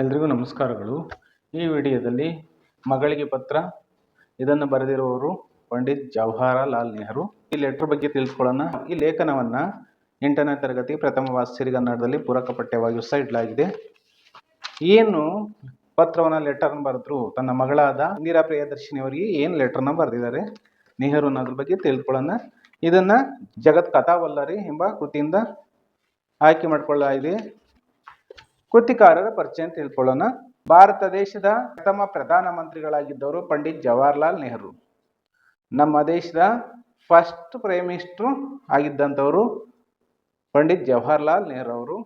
ಎಲ್ರಿಗೂ ನಮಸ್ಕಾರಗಳು. ಈ ವಿಡಿಯೋದಲ್ಲಿ ಮಗಳಿಗೆ ಪತ್ರ, ಇದನ್ನು ಬರೆದಿರುವವರು ಪಂಡಿತ್ ಜವಾಹರಲಾಲ್ ನೆಹರು. ಈ ಲೆಟರ್ ಬಗ್ಗೆ ತಿಳ್ಕೊಳ್ಳೋಣ ಈ ಲೇಖನವನ್ನು ಎಂಟನೇ ತರಗತಿ ಪ್ರಥಮ ವಾಸಿರಿಗನ್ನಡದಲ್ಲಿ ಪೂರಕ ಪಠ್ಯವಾಗಿ ಸೈಡ್ಲಾಗಿದೆ ಏನು ಪತ್ರವನ್ನು ಲೆಟರ್ನ ಬರೆದ್ರು, ತನ್ನ ಮಗಳಾದ ಇಂದಿರಾ ಪ್ರಿಯದರ್ಶಿನಿಯವರಿಗೆ ಏನು ಲೆಟರ್ನ ಬರೆದಿದ್ದಾರೆ, ನೆಹರು ಅನ್ನೋದ್ರ ಬಗ್ಗೆ ತಿಳ್ಕೊಳ್ಳೋಣ ಇದನ್ನು ಜಗತ್ ಕಥಾವಲ್ಲರಿ ಎಂಬ ಕೃತಿಯಿಂದ ಆಯ್ಕೆ ಮಾಡಿಕೊಳ್ಳಲಾಗಿದೆ. ಕೃತಿಕಾರರ ಪರಿಚಯ ಅಂತ ತಿಳ್ಕೊಳ್ಳೋಣ. ಭಾರತ ದೇಶದ ಪ್ರಥಮ ಪ್ರಧಾನ ಮಂತ್ರಿಗಳಾಗಿದ್ದವರು ಪಂಡಿತ್ ಜವಾಹರ್ಲಾಲ್ ನೆಹರು. ನಮ್ಮ ದೇಶದ ಫಸ್ಟ್ ಪ್ರೈಮ್ ಮಿನಿಸ್ಟ್ರು ಆಗಿದ್ದಂಥವರು ಪಂಡಿತ್ ಜವಾಹರ್ಲಾಲ್ ನೆಹರು ಅವರು.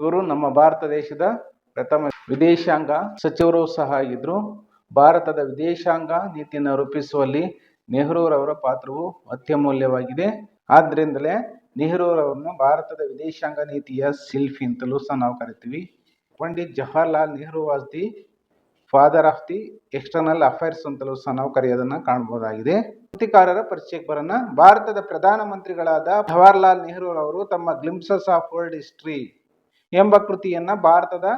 ಇವರು ನಮ್ಮ ಭಾರತ ದೇಶದ ಪ್ರಥಮ ವಿದೇಶಾಂಗ ಸಚಿವರು ಸಹ ಆಗಿದ್ರು. ಭಾರತದ ವಿದೇಶಾಂಗ ನೀತಿಯನ್ನು ರೂಪಿಸುವಲ್ಲಿ ನೆಹರೂರವರ ಪಾತ್ರವು ಅತ್ಯಮೂಲ್ಯವಾಗಿದೆ. ಆದ್ದರಿಂದಲೇ ನೆಹರೂರವರನ್ನು ಭಾರತದ ವಿದೇಶಾಂಗ ನೀತಿಯ ಸಿಲ್ಫಿ ಅಂತಲೂ ಸಹ ನಾವು ಕರಿತೀವಿ. Pandit Jawaharlal Nehru was the father of the external affairs ಅಂತಲೂ ಸಹ ನಾವು ಕರೆಯೋದನ್ನ ಕಾಣಬಹುದಾಗಿದೆ ಕೃತಿಕಾರರ ಪರಿಚಯಕ್ಕೆ ಬರೋಣ ಭಾರತದ ಪ್ರಧಾನ ಮಂತ್ರಿಗಳಾದ ಜವಾಹರ್ಲಾಲ್ ಅವರು ತಮ್ಮ ಗ್ಲಿಮ್ಸಸ್ ಆಫ್ ವರ್ಲ್ಡ್ ಹಿಸ್ಟ್ರಿ ಎಂಬ ಕೃತಿಯನ್ನ ಭಾರತದ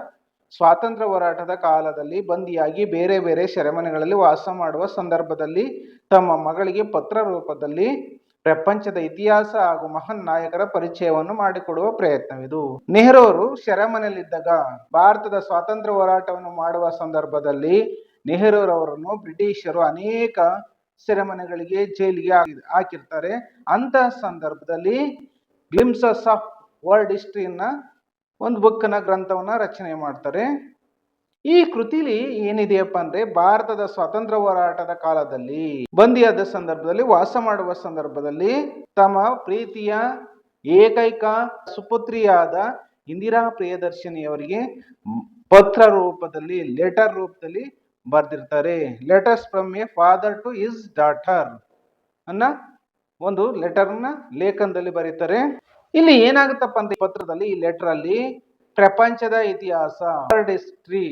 ಸ್ವಾತಂತ್ರ್ಯ ಹೋರಾಟದ ಕಾಲದಲ್ಲಿ ಬಂದಿಯಾಗಿ ಬೇರೆ ಬೇರೆ ಸೆರೆಮನೆಗಳಲ್ಲಿ ವಾಸ ಮಾಡುವ ಸಂದರ್ಭದಲ್ಲಿ ತಮ್ಮ ಮಗಳಿಗೆ ಪತ್ರ ರೂಪದಲ್ಲಿ ಪ್ರಪಂಚದ ಇತಿಹಾಸ ಹಾಗೂ ಮಹಾನ್ ನಾಯಕರ ಪರಿಚಯವನ್ನು ಮಾಡಿಕೊಡುವ ಪ್ರಯತ್ನವಿದು. ನೆಹರು ಅವರು ಸೆರೆಮನೆಯಲ್ಲಿದ್ದಾಗ ಭಾರತದ ಸ್ವಾತಂತ್ರ್ಯ ಹೋರಾಟವನ್ನು ಮಾಡುವ ಸಂದರ್ಭದಲ್ಲಿ ನೆಹರೂರವರನ್ನು ಬ್ರಿಟಿಷರು ಅನೇಕ ಸೆರೆಮನೆಗಳಿಗೆ ಜೈಲಿಗೆ ಹಾಕಿ- ಹಾಕಿರ್ತಾರೆ. ಅಂತಹ ಸಂದರ್ಭದಲ್ಲಿ ಗ್ಲಿಮ್ಸಸ್ ಆಫ್ ವರ್ಲ್ಡ್ ಹಿಸ್ಟ್ರಿಯನ್ನ ಒಂದು ಬುಕ್ಕನ ಗ್ರಂಥವನ್ನ ರಚನೆ ಮಾಡ್ತಾರೆ. ಈ ಕೃತಿಲಿ ಏನಿದೆಯಪ್ಪ ಅಂದ್ರೆ ಭಾರತದ ಸ್ವಾತಂತ್ರ್ಯ ಹೋರಾಟದ ಕಾಲದಲ್ಲಿ ಬಂದಿಯಾದ ಸಂದರ್ಭದಲ್ಲಿ, ವಾಸ ಮಾಡುವ ಸಂದರ್ಭದಲ್ಲಿ ತಮ್ಮ ಪ್ರೀತಿಯ ಏಕೈಕ ಸುಪುತ್ರಿಯಾದ ಇಂದಿರಾ ಪ್ರಿಯದರ್ಶಿನಿಯವರಿಗೆ ಪತ್ರ ರೂಪದಲ್ಲಿ ಲೆಟರ್ ರೂಪದಲ್ಲಿ ಬರೆದಿರ್ತಾರೆ. Letters from a father to his daughter ಅನ್ನ ಒಂದು ಲೆಟರ್ನ ಲೇಖನದಲ್ಲಿ ಬರೀತಾರೆ. ಇಲ್ಲಿ ಏನಾಗುತ್ತಪ್ಪ ಅಂತ ಪತ್ರದಲ್ಲಿ ಈ ಲೆಟರ್ ಅಲ್ಲಿ ಪ್ರಪಂಚದ ಇತಿಹಾಸ ವರ್ಲ್ಡ್ ಹಿಸ್ಟ್ರಿ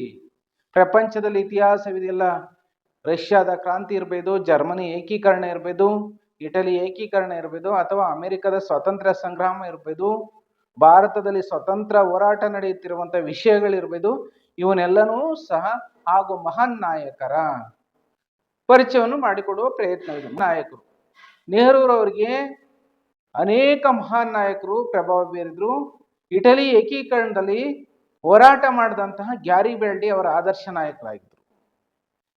ಪ್ರಪಂಚದಲ್ಲಿ ಇತಿಹಾಸವಿದೆಯಲ್ಲ, ರಷ್ಯಾದ ಕ್ರಾಂತಿ ಇರಬಹುದು ಜರ್ಮನಿ ಏಕೀಕರಣ ಇರಬಹುದು ಇಟಲಿ ಏಕೀಕರಣ ಇರಬಹುದು ಅಥವಾ ಅಮೆರಿಕದ ಸ್ವಾತಂತ್ರ್ಯ ಸಂಗ್ರಾಮ ಇರಬಹುದು ಭಾರತದಲ್ಲಿ ಸ್ವತಂತ್ರ ಹೋರಾಟ ನಡೆಯುತ್ತಿರುವಂತ ವಿಷಯಗಳಿರ್ಬೋದು, ಇವನ್ನೆಲ್ಲನೂ ಸಹ ಹಾಗೂ ಮಹಾನ್ ನಾಯಕರ ಪರಿಚಯವನ್ನು ಮಾಡಿಕೊಡುವ ಪ್ರಯತ್ನ ಇದೆ. ನಾಯಕರು. ನೆಹರೂರವರಿಗೆ ಅನೇಕ ಮಹಾನ್ ನಾಯಕರು ಪ್ರಭಾವ ಬೀರಿದ್ರು. ಇಟಲಿ ಏಕೀಕರಣದಲ್ಲಿ ಹೋರಾಟ ಮಾಡಿದಂತಹ ಗ್ಯಾರಿ ಬೆಲ್ಡಿ ಅವರ ಆದರ್ಶ ನಾಯಕರಾಗಿದ್ದರು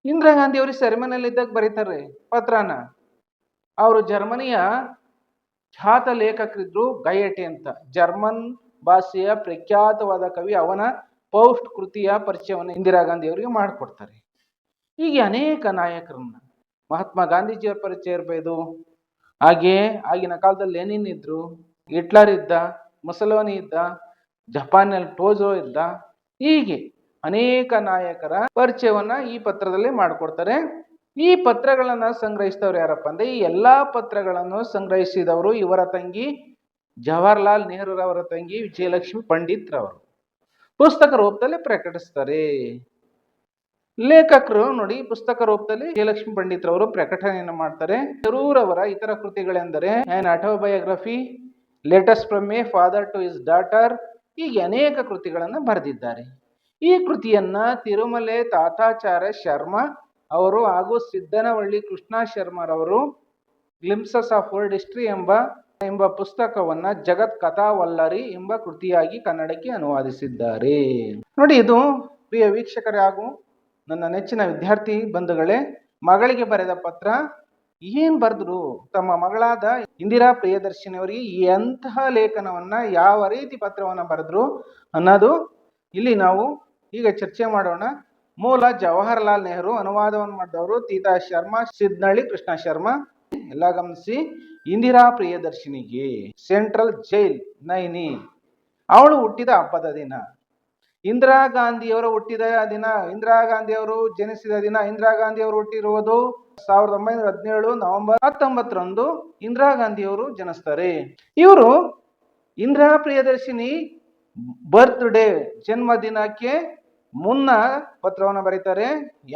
ಇಂದಿರಾ ಗಾಂಧಿ ಅವರು ಸೆರೆಮನೆಯಲ್ಲಿದ್ದಾಗ ಬರೀತಾರೆ ಪತ್ರನ. ಅವರು ಜರ್ಮನಿಯ ಖ್ಯಾತ ಲೇಖಕರಿದ್ರು ಗಯಟೆ ಅಂತ. ಜರ್ಮನ್ ಭಾಷೆಯ ಪ್ರಖ್ಯಾತವಾದ ಕವಿ ಅವನ ಪೌಸ್ಟ್ ಕೃತಿಯ ಪರಿಚಯವನ್ನು ಇಂದಿರಾ ಗಾಂಧಿ ಅವರಿಗೆ ಮಾಡಿಕೊಡ್ತಾರೆ. ಹೀಗೆ ಅನೇಕ ನಾಯಕರನ್ನ. ಮಹಾತ್ಮ ಗಾಂಧೀಜಿಯವರ ಪರಿಚಯ ಇರಬಹುದು ಹಾಗೆ ಆಗಿನ ಕಾಲದಲ್ಲಿ ಲೆನಿನ್ ಇದ್ರು, ಹಿಟ್ಲರ್ ಇದ್ದ, ಮುಸಲೋನಿ ಇದ್ದ ಜಪಾನ್ನಲ್ಲಿ ಟೋಜೋ ಇದ್ದ ಹೀಗೆ ಅನೇಕ ನಾಯಕರ ಪರಿಚಯವನ್ನ ಈ ಪತ್ರದಲ್ಲಿ ಮಾಡಿಕೊಡ್ತಾರೆ. ಈ ಪತ್ರಗಳನ್ನ ಸಂಗ್ರಹಿಸಿದವರು ಯಾರಪ್ಪ ಅಂದ್ರೆ ಈ ಎಲ್ಲಾ ಪತ್ರಗಳನ್ನು ಸಂಗ್ರಹಿಸಿದವರು ಇವರ ತಂಗಿ ಜವಾಹರ್ಲಾಲ್ ನೆಹರೂರವರ ತಂಗಿ ವಿಜಯಲಕ್ಷ್ಮಿ ಪಂಡಿತ್ ರವರು. ಪುಸ್ತಕ ರೂಪದಲ್ಲಿ ಪ್ರಕಟಿಸ್ತಾರೆ. ಲೇಖಕರು ನೋಡಿ ಪುಸ್ತಕ ರೂಪದಲ್ಲಿ ವಿಜಯಲಕ್ಷ್ಮಿ ಪಂಡಿತ್ ರವರು ಪ್ರಕಟಣೆಯನ್ನು ಮಾಡ್ತಾರೆ. ನೆಹರೂರವರ ಇತರ ಕೃತಿಗಳೆಂದರೆ an autobiography, letters from a father to his daughter ಹೀಗೆ ಅನೇಕ ಕೃತಿಗಳನ್ನು ಬರೆದಿದ್ದಾರೆ. ಈ ಕೃತಿಯನ್ನ ತಿರುಮಲೆ ತಾತಾಚಾರ್ಯ ಶರ್ಮಾ ಅವರು ಹಾಗೂ ಸಿದ್ದನವಳ್ಳಿ ಕೃಷ್ಣ ಶರ್ಮರವರು ಗ್ಲಿಮ್ಸಸ್ ಆಫ್ ವರ್ಲ್ಡ್ ಹಿಸ್ಟ್ರಿ ಎಂಬ ಎಂಬ ಪುಸ್ತಕವನ್ನ ಜಗತ್ ಕಥಾವಲ್ಲರಿ ಎಂಬ ಕೃತಿಯಾಗಿ ಕನ್ನಡಕ್ಕೆ ಅನುವಾದಿಸಿದ್ದಾರೆ. ನೋಡಿ ಇದು ಪ್ರಿಯ ವೀಕ್ಷಕರೇ ಹಾಗೂ ನನ್ನ ನೆಚ್ಚಿನ ವಿದ್ಯಾರ್ಥಿ ಬಂಧುಗಳೇ, ಮಗಳಿಗೆ ಬರೆದ ಪತ್ರ ಏನ್ ಬರೆದ್ರು ತಮ್ಮ ಮಗಳಾದ ಇಂದಿರಾ ಪ್ರಿಯದರ್ಶಿನಿಯವರಿಗೆ ಎಂತಹ ಲೇಖನವನ್ನ ಯಾವ ರೀತಿ ಪತ್ರವನ್ನ ಬರೆದ್ರು ಅನ್ನೋದು ಇಲ್ಲಿ ನಾವು ಈಗ ಚರ್ಚೆ ಮಾಡೋಣ. ಮೂಲ ಜವಾಹರ್ಲಾಲ್ ನೆಹರು ಅನುವಾದವನ್ನು ಮಾಡಿದವರು ತೀತಾ ಶರ್ಮಾ ಸಿದ್ನಳ್ಳಿ ಕೃಷ್ಣ ಶರ್ಮಾ. ಎಲ್ಲ ಗಮನಿಸಿ, ಇಂದಿರಾ ಪ್ರಿಯದರ್ಶಿನಿಗೆ ಸೆಂಟ್ರಲ್ ಜೈಲ್ ನೈನಿ. ಅವಳು ಹುಟ್ಟಿದ ಹಬ್ಬದ ದಿನ. ಇಂದಿರಾ ಗಾಂಧಿಯವರು ಹುಟ್ಟಿದ ದಿನ, ಇಂದಿರಾ ಗಾಂಧಿಯವರು ಜನಿಸಿದ ದಿನ, ಇಂದಿರಾ ಗಾಂಧಿಯವರು ಹುಟ್ಟಿರುವುದು ಸಾವಿರದ ಒಂಬೈನೂರ ಹದಿನೇಳು ನವೆಂಬರ್ ಹತ್ತೊಂಬತ್ತರಂದು ಇಂದಿರಾ ಗಾಂಧಿಯವರು ಜನಿಸ್ತಾರೆ. ಇವರು ಇಂದಿರಾ ಪ್ರಿಯದರ್ಶಿನಿ ಬರ್ತ್ ಡೇ ಜನ್ಮ ದಿನಕ್ಕೆ ಮುನ್ನ ಪತ್ರವನ್ನು ಬರೀತಾರೆ.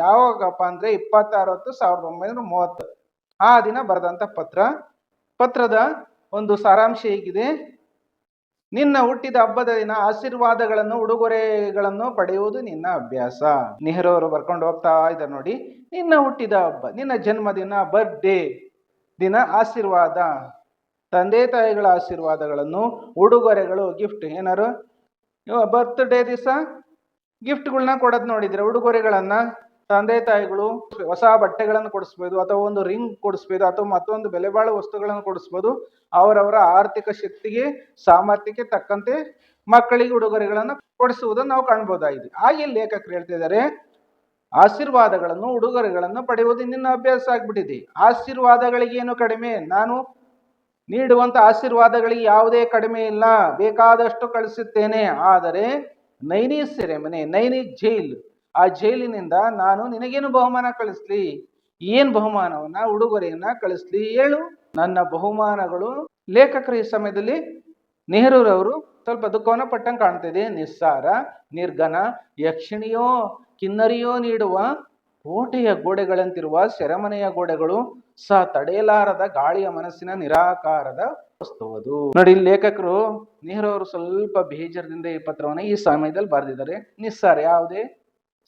ಯಾವಾಗಪ್ಪ ಅಂದ್ರೆ ಇಪ್ಪತ್ತಾರು ಹತ್ತು ಸಾವಿರದ ಒಂಬೈನೂರ ಮೂವತ್ತು ಆ ದಿನ ಬರೆದಂತ ಪತ್ರ. ಪತ್ರದ ಒಂದು ಸಾರಾಂಶ ಹೇಗಿದೆ. ನಿನ್ನ ಹುಟ್ಟಿದ ಹಬ್ಬದ ದಿನ ಆಶೀರ್ವಾದಗಳನ್ನು, ಉಡುಗೊರೆಗಳನ್ನು ಪಡೆಯುವುದು ನಿನ್ನ ಅಭ್ಯಾಸ. ನೆಹರು ಅವರು ಬರ್ಕೊಂಡು ಹೋಗ್ತಾ ಇದ್ದಾರೆ ನೋಡಿ. ನಿನ್ನ ಹುಟ್ಟಿದ ಹಬ್ಬ, ನಿನ್ನ ಜನ್ಮದಿನ ಬರ್ಡೇ ದಿನ ಆಶೀರ್ವಾದ. ತಂದೆ ತಾಯಿಗಳ ಆಶೀರ್ವಾದಗಳನ್ನು, ಉಡುಗೊರೆಗಳು ಗಿಫ್ಟ್ ಏನಾರು? ಬರ್ತ್ಡೇ ದಿವಸ ಗಿಫ್ಟ್ಗಳನ್ನ ಕೊಡೋದು ನೋಡಿದ್ರೆ ಉಡುಗೊರೆಗಳನ್ನ? ತಂದೆ ತಾಯಿಗಳು ಹೊಸ ಬಟ್ಟೆಗಳನ್ನು ಕೊಡಿಸ್ಬೋದು ಅಥವಾ ಒಂದು ರಿಂಗ್ ಕೊಡಿಸ್ಬೋದು ಅಥವಾ ಮತ್ತೊಂದು ಬೆಲೆ ಬಾಳುವ ವಸ್ತುಗಳನ್ನು ಕೊಡಿಸ್ಬೋದು, ಅವರವರ ಆರ್ಥಿಕ ಶಕ್ತಿಗೆ, ಸಾಮರ್ಥ್ಯಕ್ಕೆ ತಕ್ಕಂತೆ ಮಕ್ಕಳಿಗೆ, ಉಡುಗೊರೆಗಳನ್ನು ಕೊಡಿಸುವುದನ್ನು ನಾವು ಕಾಣ್ಬೋದಾಗಿದೆ. ಹಾಗೆ ಲೇಖಕರು ಹೇಳ್ತಿದ್ದಾರೆ ಆಶೀರ್ವಾದಗಳನ್ನು, ಉಡುಗೊರೆಗಳನ್ನು ಪಡೆಯುವುದು ನಿನ್ನ ಅಭ್ಯಾಸ ಆಗ್ಬಿಟ್ಟಿದೆ. ಆಶೀರ್ವಾದಗಳಿಗೇನು ಕಡಿಮೆ? ನಾನು ನೀಡುವಂತ ಆಶೀರ್ವಾದಗಳಿಗೆ ಯಾವುದೇ ಕಡಿಮೆ ಇಲ್ಲ. ಬೇಕಾದಷ್ಟು ಕಳಿಸುತ್ತೇನೆ. ಆದರೆ ನೈನಿ ಸೆರೆಮನೆ, ನೈನಿ ಜೈಲ್ ಆ ಜೈಲಿನಿಂದ ನಾನು ನಿನಗೇನು ಬಹುಮಾನ ಕಳಿಸ್ಲಿ? ಏನು ಬಹುಮಾನವನ್ನ, ಉಡುಗೊರೆಯನ್ನ ಕಳಿಸ್ಲಿ ಹೇಳು. ನನ್ನ ಬಹುಮಾನಗಳು ಲೇಖಕರ ಈ ಸಮಯದಲ್ಲಿ ನೆಹರೂರವರು ಸ್ವಲ್ಪ ದುಃಖವನ್ನು ಪಟ್ಟಂಗೆ ಕಾಣ್ತಿದೆ. ನಿಸ್ಸಾರ ನಿರ್ಗನ ಯಕ್ಷಿಣಿಯೋ, ಕಿನ್ನರಿಯೋ ನೀಡುವ ಕೋಟೆಯ ಗೋಡೆಗಳಂತಿರುವ ಸೆರೆಮನೆಯ ಗೋಡೆಗಳು ಸಹ ತಡೆಯಲಾರದ ಗಾಳಿಯ ಮನಸ್ಸಿನ ನಿರಾಕಾರದ ವಸ್ತುವದು ನೋಡಿ, ಲೇಖಕರು ನೆಹರು ಅವರು ಸ್ವಲ್ಪ ಬೇಜಾರದಿಂದ ಈ ಪತ್ರವನ್ನು ಈ ಸಮಯದಲ್ಲಿ ಬರೆದಿದ್ದಾರೆ. ನಿಸ್ಸಾರ, ಯಾವುದೇ